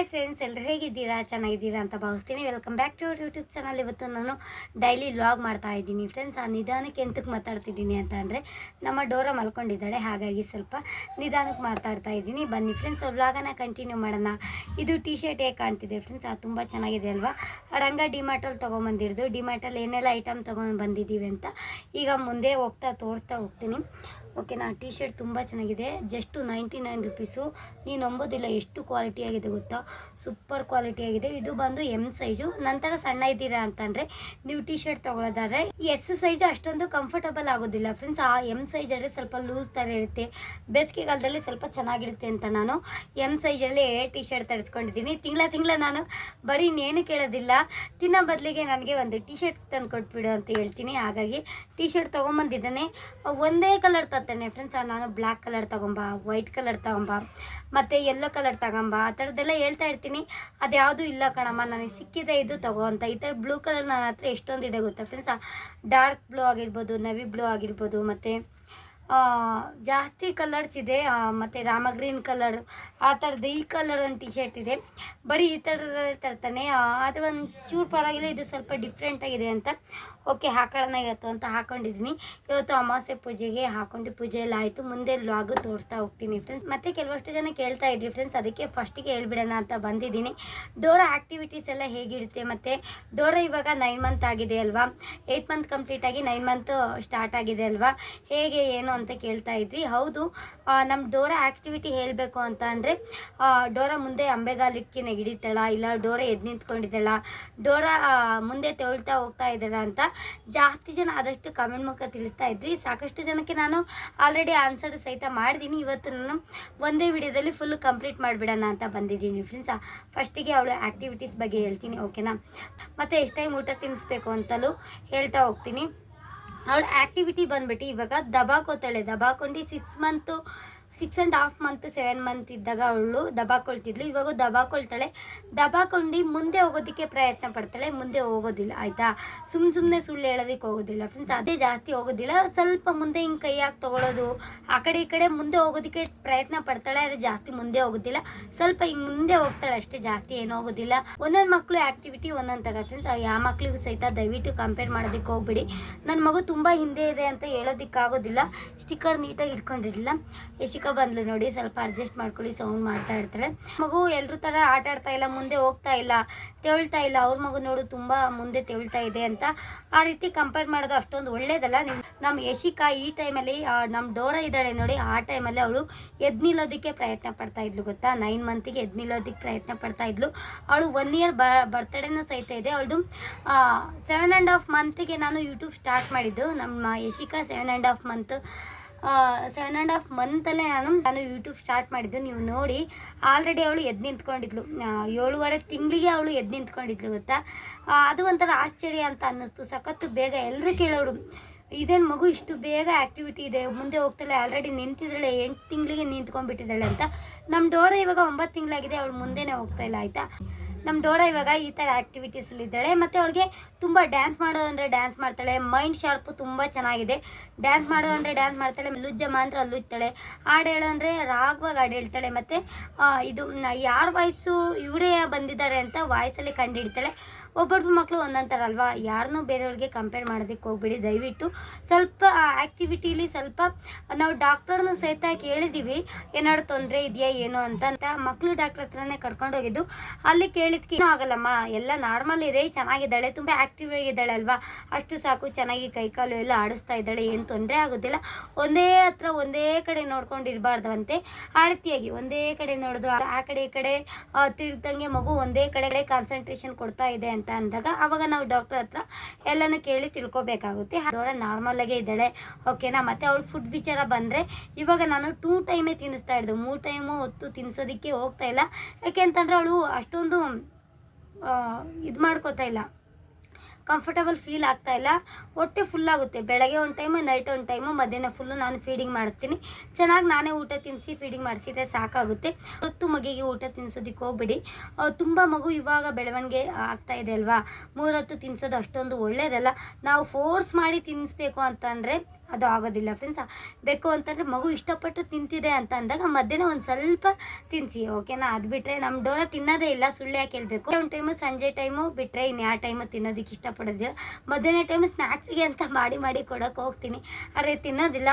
Hi friends ಎಲ್ಲರೂ ಹೇಗಿದ್ದೀರಾ? ಚೆನ್ನಾಗಿದ್ದೀರಾ ಅಂತ ಭಾವಿಸ್ತೀನಿ. Welcome back to our YouTube channel ಇವತ್ತು ನಾನು ಡೈಲಿ ವ್ಲಾಗ್ ಮಾಡ್ತಾ ಇದ್ದೀನಿ ಫ್ರೆಂಡ್ಸ್ ಆ ನಿಧಾನಕ್ಕೆ ಎಂತಕ್ಕೆ ಮಾತಾಡ್ತಿದ್ದೀನಿ ಅಂತ ಅಂದರೆ, ನಮ್ಮ ಡೋರ ಮಲ್ಕೊಂಡಿದ್ದಾಳೆ. ಹಾಗಾಗಿ ಸ್ವಲ್ಪ ನಿಧಾನಕ್ಕೆ ಮಾತಾಡ್ತಾ ಇದ್ದೀನಿ. ಬನ್ನಿ ಫ್ರೆಂಡ್ಸ್ ವ್ಲಾಗನ್ನ ಕಂಟಿನ್ಯೂ ಮಾಡೋಣ. ಇದು ಟಿ ಶರ್ಟ್ ಹೇಗೆ ಕಾಣ್ತಿದೆ ಫ್ರೆಂಡ್ಸ್ ಅದು ತುಂಬ ಚೆನ್ನಾಗಿದೆ ಅಲ್ವಾ? ರಂಗ ಡಿಮಾರ್ಟಲ್ಲಿ ತೊಗೊಂಬಂದಿರೋದು. ಡಿಮಾರ್ಟಲ್ಲಿ ಏನೆಲ್ಲ ಐಟಮ್ ತೊಗೊಂಡು ಬಂದಿದ್ದೀವಿ ಅಂತ ಈಗ ಮುಂದೆ ಹೋಗ್ತಾ ತೋರ್ತಾ ಹೋಗ್ತೀನಿ. ಓಕೆನಾ ಟೀ ಶರ್ಟ್ ತುಂಬ ಚೆನ್ನಾಗಿದೆ. ಜಸ್ಟು ನೈಂಟಿ ನೈನ್ ರುಪೀಸು ನೀನು ನಂಬೋದಿಲ್ಲ ಎಷ್ಟು ಕ್ವಾಲಿಟಿ ಆಗಿದೆ ಗೊತ್ತಾ? ಸೂಪರ್ ಕ್ವಾಲಿಟಿ ಆಗಿದೆ. ಇದು ಬಂದು ಎಂ ಸೈಜು ನಂತರ ಸಣ್ಣ ಇದ್ದೀರಾ ಅಂತಂದರೆ ನೀವು ಟೀ ಶರ್ಟ್ ತೊಗೊಳೋದಾದ್ರೆ ಎಸ್ ಸೈಜು ಅಷ್ಟೊಂದು ಕಂಫರ್ಟಬಲ್ ಆಗೋದಿಲ್ಲ ಫ್ರೆಂಡ್ಸ್ ಆ ಎಂ ಸೈಜ್ ಅಂದರೆ ಸ್ವಲ್ಪ ಲೂಸ್ ಥರ ಇರುತ್ತೆ. ಬೇಸಿಗೆಗಾಲದಲ್ಲಿ ಸ್ವಲ್ಪ ಚೆನ್ನಾಗಿರುತ್ತೆ ಅಂತ ನಾನು ಎಂ ಸೈಜಲ್ಲಿ ಟೀ ಶರ್ಟ್ ತರಿಸ್ಕೊಂಡಿದ್ದೀನಿ. ತಿಂಗಳ ತಿಂಗಳ ನಾನು ಬರೀ ಇನ್ನೇನು ಕೇಳೋದಿಲ್ಲ. ತಿನ್ನೋ ಬದಲಿಗೆ ನನಗೆ ಒಂದು ಟೀ ಶರ್ಟ್ ತಂದು ಕೊಟ್ಬಿಡು ಅಂತ ಹೇಳ್ತೀನಿ. ಹಾಗಾಗಿ ಟೀ ಶರ್ಟ್ ತೊಗೊಂಬಂದಿದ್ದಾನೆ. ಒಂದೇ ಕಲರ್ ತರ್ತೇನೆ ಫ್ರೆಂಡ್ಸ್ ನಾನು ಬ್ಲ್ಯಾಕ್ ಕಲರ್ ತಗೊಂಬ ವೈಟ್ ಕಲರ್ ತಗೊಂಬ, ಮತ್ತು ಯೆಲ್ಲೋ ಕಲರ್ ತಗೊಂಬ. ಆ ಥರದ್ದೆಲ್ಲ ಹೇಳ್ತಾ ಇರ್ತೀನಿ. ಅದು ಇಲ್ಲ ಕಣಮ್ಮ, ನನಗೆ ಸಿಕ್ಕಿದೆ, ಇದು ತಗೋ ಅಂತ. ಈ ಥರ ಬ್ಲೂ ಕಲರ್ ನನ್ನ ಹತ್ರ ಎಷ್ಟೊಂದಿದೆ ಗೊತ್ತಾ ಫ್ರೆಂಡ್ಸ್ ಡಾರ್ಕ್ ಬ್ಲೂ ಆಗಿರ್ಬೋದು ನವಿ ಬ್ಲೂ ಆಗಿರ್ಬೋದು, ಮತ್ತು ಜಾಸ್ತಿ ಕಲರ್ಸ್ ಇದೆ. ಮತ್ತು ರಾಮ ಗ್ರೀನ್ ಕಲರ್ ಆ ಥರದ್ದು ಈ ಕಲರ್ ಒಂದು ಟಿ ಶರ್ಟ್ ಇದೆ. ಬರೀ ಈ ಥರದ ತರ್ತಾನೆ. ಅದು ಒಂದು ಚೂರು ಪರವಾಗಿಲ್ಲ, ಇದು ಸ್ವಲ್ಪ ಡಿಫ್ರೆಂಟ್ ಆಗಿದೆ ಅಂತ. ಓಕೆ ಹಾಕೊಳ್ಳೋಣ ಇವತ್ತು ಅಂತ ಹಾಕೊಂಡಿದ್ದೀನಿ ಇವತ್ತು ಅಮಾವಾಸ್ಯೆ ಪೂಜೆಗೆ ಹಾಕೊಂಡು ಪೂಜೆ ಎಲ್ಲ ಆಯಿತು. ಮುಂದೆ ಲಾಗು ತೋರಿಸ್ತಾ ಹೋಗ್ತೀನಿ ಫ್ರೆಂಡ್ಸ್ ಮತ್ತು ಕೆಲವಷ್ಟು ಜನ ಕೇಳ್ತಾ ಇದ್ರಿ ಫ್ರೆಂಡ್ಸ್ ಅದಕ್ಕೆ ಫಸ್ಟಿಗೆ ಹೇಳ್ಬಿಡೋಣ ಅಂತ ಬಂದಿದ್ದೀನಿ. ಡೋರ ಆ್ಯಕ್ಟಿವಿಟೀಸ್ ಎಲ್ಲ ಹೇಗಿರುತ್ತೆ? ಮತ್ತು ಡೋರ ಇವಾಗ ನೈನ್ ಮಂತ್ ಆಗಿದೆ ಅಲ್ವಾ? ಏಯ್ಟ್ ಮಂತ್ ಕಂಪ್ಲೀಟ್ ಆಗಿ ನೈನ್ ಮಂತ್ ಸ್ಟಾರ್ಟ್ ಆಗಿದೆ ಅಲ್ವಾ? ಹೇಗೆ, ಏನು ಅಂತ ಕೇಳ್ತಾ ಇದ್ರಿ. ಹೌದು ನಮ್ಮ ಡೋರಾ ಆ್ಯಕ್ಟಿವಿಟಿ ಹೇಳಬೇಕು ಅಂತ ಅಂದರೆ ಡೋರಾ ಮುಂದೆ ಅಂಬೆಗಾಲಿಕ್ಕೆ ನೆಗಿಡಿತಾಳ ಇಲ್ಲ ಡೋರಾ ಎದ್ದು ನಿಂತ್ಕೊಂಡಿದ್ದಾಳ, ಡೋರಾ ಮುಂದೆ ತೆಳ್ತಾ ಹೋಗ್ತಾ ಇದ್ದಾಳ ಅಂತ ಜಾಸ್ತಿ ಜನ ಆದಷ್ಟು ಕಮೆಂಟ್ ಮುಖ ತಿಳಿಸ್ತಾ ಇದ್ರಿ. ಸಾಕಷ್ಟು ಜನಕ್ಕೆ ನಾನು ಆಲ್ರೆಡಿ ಆನ್ಸರ್ ಸಹಿತ ಮಾಡಿದ್ದೀನಿ ಇವತ್ತು ನಾನು ಒಂದೇ ವಿಡಿಯೋದಲ್ಲಿ ಫುಲ್ ಕಂಪ್ಲೀಟ್ ಮಾಡಿಬಿಡೋಣ ಅಂತ ಬಂದಿದ್ದೀನಿ ಫ್ರೆಂಡ್ಸ್ ಫಸ್ಟಿಗೆ ಅವಳ ಆ್ಯಕ್ಟಿವಿಟೀಸ್ ಬಗ್ಗೆ ಹೇಳ್ತೀನಿ ಓಕೆನಾ ಮತ್ತು ಎಷ್ಟು ಟೈಮ್ ಊಟ ತಿನ್ನಿಸ್ಬೇಕು ಅಂತಲೂ ಹೇಳ್ತಾ ಹೋಗ್ತೀನಿ. ಅವಳ ಆ್ಯಕ್ಟಿವಿಟಿ ಬಂದ್ಬಿಟ್ಟು ಇವಾಗ ದಬಾಕೋತಾಳೆ. ದಬಾಕೊಂಡು six month six and half month seven month ಇದ್ದಾಗ ಅವಳು ದಬಾಕೊಳ್ತಿದ್ಲು ಇವಾಗ ದಬಾಕೊಳ್ತಾಳೆ ದಬಾಕೊಂಡು ಮುಂದೆ ಹೋಗೋದಕ್ಕೆ ಪ್ರಯತ್ನ ಪಡ್ತಾಳೆ. ಮುಂದೆ ಹೋಗೋದಿಲ್ಲ, ಆಯಿತಾ? ಸುಮ್ಮ ಸುಮ್ಮನೆ ಸುಳ್ಳು ಹೇಳೋದಕ್ಕೆ ಹೋಗೋದಿಲ್ಲ ಫ್ರೆಂಡ್ಸ್ ಅದೇ ಜಾಸ್ತಿ ಹೋಗೋದಿಲ್ಲ. ಸ್ವಲ್ಪ ಮುಂದೆ ಹಿಂಗೆ ಕೈಯಾಗಿ ತೊಗೊಳೋದು. ಆ ಕಡೆ ಈ ಕಡೆ ಮುಂದೆ ಹೋಗೋದಕ್ಕೆ ಪ್ರಯತ್ನ ಪಡ್ತಾಳೆ. ಆದರೆ ಜಾಸ್ತಿ ಮುಂದೆ ಹೋಗೋದಿಲ್ಲ. ಸ್ವಲ್ಪ ಹಿಂಗೆ ಮುಂದೆ ಹೋಗ್ತಾಳೆ ಅಷ್ಟೇ. ಜಾಸ್ತಿ ಏನೂ ಹೋಗೋದಿಲ್ಲ. ಒಂದೊಂದು ಮಕ್ಕಳು ಆ್ಯಕ್ಟಿವಿಟಿ ಒಂದೊಂದು ಥರ ಫ್ರೆಂಡ್ಸ್ ಯಾವ ಮಕ್ಕಳಿಗೂ ಸಹಿತ ದಯವಿಟ್ಟು ಕಂಪೇರ್ ಮಾಡೋದಕ್ಕೆ ಹೋಗ್ಬಿಡಿ. ನನ್ನ ಮಗು ತುಂಬ ಹಿಂದೆ ಇದೆ ಅಂತ ಹೇಳೋದಕ್ಕಾಗೋದಿಲ್ಲ. ಸ್ಟಿಕ್ಕರ್ ನೀಟಾಗಿ ಇಟ್ಕೊಂಡಿರಲಿಲ್ಲ. ಯಶಿಕಾ ಬಂದ್ಲು ನೋಡಿ, ಸ್ವಲ್ಪ ಅಡ್ಜಸ್ಟ್ ಮಾಡ್ಕೊಳ್ಳಿ ಸೌಂಡ್ ಮಾಡ್ತಾ ಇರ್ತಾರೆ. ಮಗು ಎಲ್ಲರೂ ಥರ ಆಟ ಆಡ್ತಾ ಇಲ್ಲ, ಮುಂದೆ ಹೋಗ್ತಾ ಇಲ್ಲ ತೆವಳ್ತಾ ಇಲ್ಲ. ಅವ್ರ ಮಗು ನೋಡು, ತುಂಬ ಮುಂದೆ ತೆವಳ್ತಾ ಇದೆ ಅಂತ ಆ ರೀತಿ ಕಂಪೇರ್ ಮಾಡೋದು ಅಷ್ಟೊಂದು ಒಳ್ಳೇದಲ್ಲ. ನಮ್ಮ ಯಶಿಕಾ ಈ ಟೈಮಲ್ಲಿ ನಮ್ಮ ಡೋರ ಇದ್ದಾಳೆ ನೋಡಿ, ಆ ಟೈಮಲ್ಲಿ ಅವಳು ಎದ್ ನಿಲ್ಲೋದಕ್ಕೆ ಪ್ರಯತ್ನ ಪಡ್ತಾ ಇದ್ಲು ಗೊತ್ತಾ? ನೈನ್ ಮಂತಿಗೆ ಎದ್ ನಿಲ್ಲೋದಕ್ಕೆ ಪ್ರಯತ್ನ ಪಡ್ತಾ ಇದ್ಲು. ಅವಳು ಒನ್ ಇಯರ್ ಬ ಬರ್ತಡೇನೂ ಸಹಿತ ಇದೆ. ಅವಳದು ಸೆವೆನ್ ಆ್ಯಂಡ್ ಹಾಫ್ ಮಂತಿಗೆ ನಾನು ಯೂಟ್ಯೂಬ್ ಸ್ಟಾರ್ಟ್ ಮಾಡಿದ್ದು. ನಮ್ಮ Yashika seven and half month seven and half ಮಂತಲ್ಲೇ ನಾನು ನಾನು ಯೂಟ್ಯೂಬ್ ಸ್ಟಾರ್ಟ್ ಮಾಡಿದ್ದು. ನೀವು ನೋಡಿ ಆಲ್ರೆಡಿ ಅವಳು ಎದ್ದು ನಿಂತ್ಕೊಂಡಿದ್ಲು. ಏಳುವರೆ ತಿಂಗಳಿಗೆ ಅವಳು ಎದ್ದು ನಿಂತ್ಕೊಂಡಿದ್ಲು, ಗೊತ್ತಾ? ಅದು ಒಂಥರ ಆಶ್ಚರ್ಯ ಅಂತ ಅನ್ನಿಸ್ತು. ಸಖತ್ತು ಬೇಗ ಎಲ್ಲರೂ ಕೇಳೋರು ಇದೇನು ಮಗು, ಇಷ್ಟು ಬೇಗ ಆ್ಯಕ್ಟಿವಿಟಿ ಇದೆ. ಮುಂದೆ ಹೋಗ್ತಾಳೆ ಆಲ್ರೆಡಿ ನಿಂತಿದ್ದಾಳೆ, ಎಂಟು ತಿಂಗಳಿಗೆ ನಿಂತ್ಕೊಂಡ್ಬಿಟ್ಟಿದ್ದಾಳೆ ಅಂತ. ನಮ್ಮ ಡೋರ ಇವಾಗ ಒಂಬತ್ತು ತಿಂಗಳಾಗಿದೆ, ಅವಳು ಮುಂದೆನೇ ಹೋಗ್ತಾ ಇಲ್ಲ, ಆಯಿತಾ? ನಮ್ಮ ಡೋರ ಇವಾಗ ಈ ಥರ ಆ್ಯಕ್ಟಿವಿಟೀಸಲ್ಲಿದ್ದಾಳೆ ಮತ್ತು ಅವಳಿಗೆ ತುಂಬ ಡ್ಯಾನ್ಸ್ ಮಾಡೋ ಅಂದರೆ ಡ್ಯಾನ್ಸ್ ಮಾಡ್ತಾಳೆ. ಮೈಂಡ್ ಶಾರ್ಪು ತುಂಬ ಚೆನ್ನಾಗಿದೆ. ಡ್ಯಾನ್ಸ್ ಮಾಡೋ ಅಂದರೆ ಡ್ಯಾನ್ಸ್ ಮಾಡ್ತಾಳೆ. ಲುಜ್ಜಮ್ಮ ಅಂದ್ರೆ ಇರ್ತಾಳೆ. ಹಾಡು ಹೇಳೋ ಅಂದರೆ ರಾಗವಾಗಿ ಹಾಡು ಹೇಳ್ತಾಳೆ. ಮತ್ತು ಇದು ಯಾರ ವಾಯ್ಸು ಇವರೇ ಬಂದಿದ್ದಾರೆ ಅಂತ ವಾಯ್ಸಲ್ಲಿ ಕಂಡುಹಿಡಿತಾಳೆ ಒಬ್ಬೊಬ್ಬರು ಮಕ್ಕಳು ಅಲ್ವಾ ಯಾರನ್ನೂ ಬೇರೆಯವ್ರಿಗೆ ಕಂಪೇರ್ ಮಾಡೋದಕ್ಕೆ ಹೋಗ್ಬೇಡಿ. ದಯವಿಟ್ಟು ಸ್ವಲ್ಪ ಆ್ಯಕ್ಟಿವಿಟೀಲಿ ಸ್ವಲ್ಪ ನಾವು ಡಾಕ್ಟರ್ನು ಸಹಿತ ಕೇಳಿದ್ದೀವಿ ಏನಾದ್ರು ತೊಂದರೆ ಇದೆಯಾ, ಏನು ಅಂತ. ಮಕ್ಕಳು ಡಾಕ್ಟರ್ ಹತ್ರನೇ ಕರ್ಕೊಂಡು ಹೋಗಿದ್ದು. ಅಲ್ಲಿ ಕೇಳಿದ್ಕೆ ಏನೂ ಆಗಲ್ಲಮ್ಮ. ಎಲ್ಲ ನಾರ್ಮಲ್ ಇದೆ, ಚೆನ್ನಾಗಿದ್ದಾಳೆ, ತುಂಬ ಆ್ಯಕ್ಟಿವ್ ಆಗಿದ್ದಾಳೆ ಅಲ್ವಾ? ಅಷ್ಟು ಸಾಕು, ಚೆನ್ನಾಗಿ ಕೈಕಾಲು ಎಲ್ಲ ಆಡಿಸ್ತಾ ಇದ್ದಾಳೆ. ಏನು ತೊಂದರೆ ಆಗೋದಿಲ್ಲ. ಒಂದೇ ಹತ್ರ ಒಂದೇ ಕಡೆ ನೋಡ್ಕೊಂಡಿರಬಾರ್ದಂತೆ. ಆ ರೀತಿಯಾಗಿ ಒಂದೇ ಕಡೆ ನೋಡೋದು. ಆ- ಕಡೆ ಈ ಕಡೆ ತಿಳಿದಂಗೆ ಮಗು ಒಂದೇ ಕಡೆ ಕಾನ್ಸಂಟ್ರೇಷನ್ ಕೊಡ್ತಾ ಇದೆ ಅಂತ ಅಂದಾಗ ಅವಾಗ ನಾವು ಡಾಕ್ಟರ್ ಹತ್ರ ಎಲ್ಲನೂ ಕೇಳಿ ತಿಳ್ಕೊಬೇಕಾಗುತ್ತೆ. ಅವಳ ನಾರ್ಮಲ್ ಆಗೇ ಇದ್ದಾಳೆ. ಓಕೆನಾ ಮತ್ತೆ ಅವಳು ಫುಡ್ ವಿಚಾರ ಬಂದರೆ ಇವಾಗ ನಾನು ಟೂ ಟೈಮೇ ತಿನ್ನಿಸ್ತಾ ಇದ್ದು ಮೂರು ಟೈಮು ಹೊತ್ತು ತಿನ್ನಿಸೋದಕ್ಕೆ ಹೋಗ್ತಾ ಇಲ್ಲ. ಯಾಕೆ ಅಂತಂದರೆ ಅವಳು ಅಷ್ಟೊಂದು ಇದು ಮಾಡ್ಕೋತಾ ಇಲ್ಲ. ಕಂಫರ್ಟಬಲ್ ಫೀಲ್ ಆಗ್ತಾ ಇಲ್ಲ. ಹೊಟ್ಟೆ ಫುಲ್ ಆಗುತ್ತೆ. ಬೆಳಗ್ಗೆ ಒಂದು ಟೈಮು ನೈಟ್ ಒಂದು ಟೈಮು ಮಧ್ಯಾಹ್ನ ಫುಲ್ಲು ನಾನು ಫೀಡಿಂಗ್ ಮಾಡ್ತೀನಿ. ಚೆನ್ನಾಗಿ ನಾನೇ ಊಟ ತಿನ್ನಿಸಿ ಫೀಡಿಂಗ್ ಮಾಡಿಸಿದ್ರೆ ಸಾಕಾಗುತ್ತೆ. ಹೊತ್ತು ಮಗಿಗೆ ಊಟ ತಿನ್ನಿಸೋದಕ್ಕೆ ಹೋಗ್ಬಿಡಿ. ತುಂಬ ಮಗು ಇವಾಗ ಬೆಳವಣಿಗೆ ಆಗ್ತಾ ಇದೆ ಅಲ್ವಾ? ಮೂರೊತ್ತು ತಿನ್ನಿಸೋದು ಅಷ್ಟೊಂದು ಒಳ್ಳೆಯದಲ್ಲ ನಾವು ಫೋರ್ಸ್ ಮಾಡಿ ತಿನ್ನಿಸ್ಬೇಕು ಅಂತಂದರೆ ಅದು ಆಗೋದಿಲ್ಲ ಫ್ರೆಂಡ್ಸ್ ಬೇಕು ಅಂತಂದರೆ ಮಗು ಇಷ್ಟಪಟ್ಟು ತಿಂತಿದೆ ಅಂತ ಅಂದಾಗ ಮಧ್ಯಾಹ್ನ ಒಂದು ಸ್ವಲ್ಪ ತಿನ್ನಿಸಿ ಓಕೆನಾ ಅದು ಬಿಟ್ಟರೆ ನಮ್ಮ ಡೋನ ತಿನ್ನೋದೇ ಇಲ್ಲ, ಸುಳ್ಳು ಯಾಕೆ ಹೇಳಬೇಕು? ಒಂದು ಟೈಮು ಸಂಜೆ ಟೈಮು ಬಿಟ್ಟರೆ ಇನ್ನು ಯಾವ ಟೈಮು ತಿನ್ನೋದಕ್ಕೆ ಇಷ್ಟಪಡೋದಿಲ್ಲ. ಮಧ್ಯಾಹ್ನ ಟೈಮು ಸ್ನ್ಯಾಕ್ಸಿಗೆ ಅಂತ ಮಾಡಿ ಮಾಡಿ ಕೊಡೋಕೆ ಹೋಗ್ತೀನಿ. ಆದರೆ ತಿನ್ನೋದಿಲ್ಲ.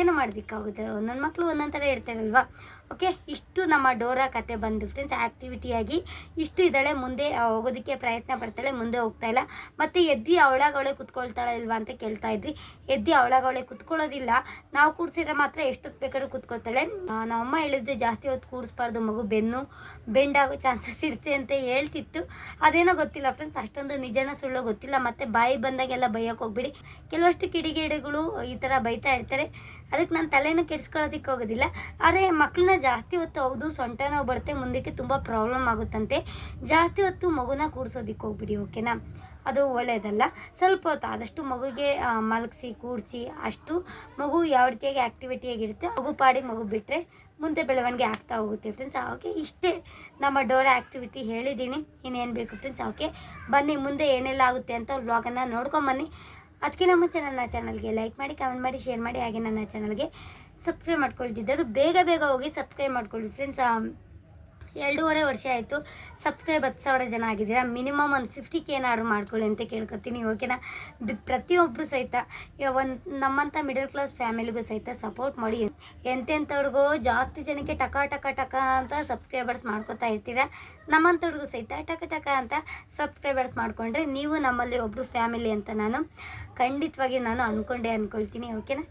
ಏನು ಮಾಡೋದಕ್ಕಾಗುತ್ತೆ ಒಂದೊಂದು ಮಕ್ಕಳು ಒಂದೊಂದು ಥರ ಇರ್ತಾರಲ್ವಾ? ಓಕೆ? ಇಷ್ಟು ನಮ್ಮ ಡೋರಾ ಕತೆ ಬಂದು ಫ್ರೆಂಡ್ಸ್ ಆ್ಯಕ್ಟಿವಿಟಿಯಾಗಿ ಇಷ್ಟು ಇದ್ದಾಳೆ, ಮುಂದೆ ಹೋಗೋದಕ್ಕೆ ಪ್ರಯತ್ನ ಪಡ್ತಾಳೆ, ಮುಂದೆ ಹೋಗ್ತಾ ಇಲ್ಲ. ಮತ್ತು ಎದ್ದಿ ಅವಳಗೊಳೆ ಕುತ್ಕೊಳ್ತಾಳೆ ಇಲ್ವಾ ಅಂತ ಕೇಳ್ತಾ ಇದ್ವಿ. ಎದ್ದಿ ಅವಳಗೊಳೆ ಕುತ್ಕೊಳ್ಳೋದಿಲ್ಲ. ನಾವು ಕೂಡ್ಸಿದ್ರೆ ಮಾತ್ರ ಎಷ್ಟೊತ್ತು ಬೇಕಾದ್ರೂ ಕುತ್ಕೊಳ್ತಾಳೆ. ನಮ್ಮಮ್ಮ ಹೇಳಿದ್ದು ಜಾಸ್ತಿ ಹೊತ್ತು ಕೂಡಿಸ್ಬಾರ್ದು ಮಗು, ಬೆನ್ನು, ಬೆಂಡಾಗೋ ಚಾನ್ಸಸ್ ಇರುತ್ತೆ ಅಂತ ಹೇಳ್ತಿತ್ತು. ಅದೇನೋ ಗೊತ್ತಿಲ್ಲ ಫ್ರೆಂಡ್ಸ್ ಅಷ್ಟೊಂದು ನಿಜನ ಸುಳ್ಳು ಗೊತ್ತಿಲ್ಲ. ಮತ್ತು ಬಾಯಿ ಬಂದಾಗೆಲ್ಲ ಬೈಯೋಕೆ ಹೋಗ್ಬಿಡಿ. ಕೆಲವಷ್ಟು ಕಿಡಿಗೇಡಿಗಳು ಈ ಥರ ಬೈತಾ ಇರ್ತಾರೆ. ಅದಕ್ಕೆ ನಾನು ತಲೆನೂ ಕೆಡಿಸ್ಕೊಳ್ಳೋದಕ್ಕೆ ಹೋಗೋದಿಲ್ಲ. ಆದರೆ ಮಕ್ಕಳನ್ನ ಜಾಸ್ತಿ ಹೊತ್ತು ಹೌದು, ಸೊಂಟ ನೋವು ಬರುತ್ತೆ, ಮುಂದಕ್ಕೆ ತುಂಬ ಪ್ರಾಬ್ಲಮ್ ಆಗುತ್ತಂತೆ. ಜಾಸ್ತಿ ಹೊತ್ತು ಮಗುನ ಕೂಡ್ಸೋದಕ್ಕೆ ಹೋಗ್ಬಿಡಿ, ಓಕೆನಾ? ಅದು ಒಳ್ಳೆಯದಲ್ಲ ಸ್ವಲ್ಪ ಹೊತ್ತು ಆದಷ್ಟು ಮಗುಗೆ ಮಲಗಿಸಿ, ಕೂಡಿಸಿ, ಅಷ್ಟು ಮಗು ಯಾವ ರೀತಿಯಾಗಿ ಆ್ಯಕ್ಟಿವಿಟಿಯಾಗಿರುತ್ತೆ ಮಗು ಪಾಡಿಗೆ ಮಗು ಬಿಟ್ಟರೆ ಮುಂದೆ ಬೆಳವಣಿಗೆ ಆಗ್ತಾ ಹೋಗುತ್ತೆ ಫ್ರೆಂಡ್ಸ್ ಓಕೆ ಇಷ್ಟೇ ನಮ್ಮ ಡೋರ್ ಆ್ಯಕ್ಟಿವಿಟಿ ಹೇಳಿದ್ದೀನಿ. ಇನ್ನೇನು ಬೇಕು ಫ್ರೆಂಡ್ಸ್ ಓಕೆ ಬನ್ನಿ, ಮುಂದೆ ಏನೆಲ್ಲ ಆಗುತ್ತೆ ಅಂತ ವ್ಲಾಗನ್ನು ನೋಡ್ಕೊಂಬನ್ನಿ ಅದಕ್ಕಿಂತ ಮುಂಚೆ ನನ್ನ ಚಾನಲ್ಗೆ ಲೈಕ್ ಮಾಡಿ ಕಮೆಂಟ್ ಮಾಡಿ ಶೇರ್ ಮಾಡಿ, ಹಾಗೆ ನನ್ನ ಚಾನಲ್ಗೆ ಸಬ್ಸ್ಕ್ರೈಬ್ ಮಾಡ್ಕೊಳ್ತಿದ್ದರು ಬೇಗ ಬೇಗ ಹೋಗಿ ಸಬ್ಸ್ಕ್ರೈಬ್ ಮಾಡ್ಕೊಳ್ಳಿ ಫ್ರೆಂಡ್ಸ್ ಎರಡೂವರೆ ವರ್ಷ ಆಯಿತು. ಸಬ್ಸ್ಕ್ರೈಬ್ ಹತ್ತು ಸಾವಿರ ಜನ ಆಗಿದ್ದೀರಾ. ಮಿನಿಮಮ್ ಒಂದು ಫಿಫ್ಟಿ ಕೆ ಏನಾದ್ರು ಮಾಡ್ಕೊಳ್ಳಿ ಅಂತ ಕೇಳ್ಕೊತೀನಿ ಓಕೆನಾ ಬಿ ಪ್ರತಿಯೊಬ್ಬರು ಸಹಿತ ಒಂದು ನಮ್ಮಂಥ ಮಿಡಲ್ ಕ್ಲಾಸ್ ಫ್ಯಾಮಿಲಿಗೂ ಸಹಿತ ಸಪೋರ್ಟ್ ಮಾಡಿ. ಎಂತೆಂಥವ್ರಿಗೂ ಜಾಸ್ತಿ ಜನಕ್ಕೆ ಟಕ ಟಕ ಟಕ ಅಂತ ಸಬ್ಸ್ಕ್ರೈಬರ್ಸ್ ಮಾಡ್ಕೊತಾ ಇರ್ತೀರಾ? ನಮ್ಮಂಥವ್ರಿಗೂ ಸಹಿತ ಟಕ ಟಕ ಅಂತ ಸಬ್ಸ್ಕ್ರೈಬರ್ಸ್ ಮಾಡಿಕೊಂಡ್ರೆ ನೀವು ನಮ್ಮಲ್ಲಿ ಒಬ್ಬರು ಫ್ಯಾಮಿಲಿ ಅಂತ ನಾನು ಖಂಡಿತವಾಗಿ ನಾನು ಅಂದ್ಕೊಂಡೇ ಅಂದ್ಕೊಳ್ತೀನಿ ಓಕೆನಾ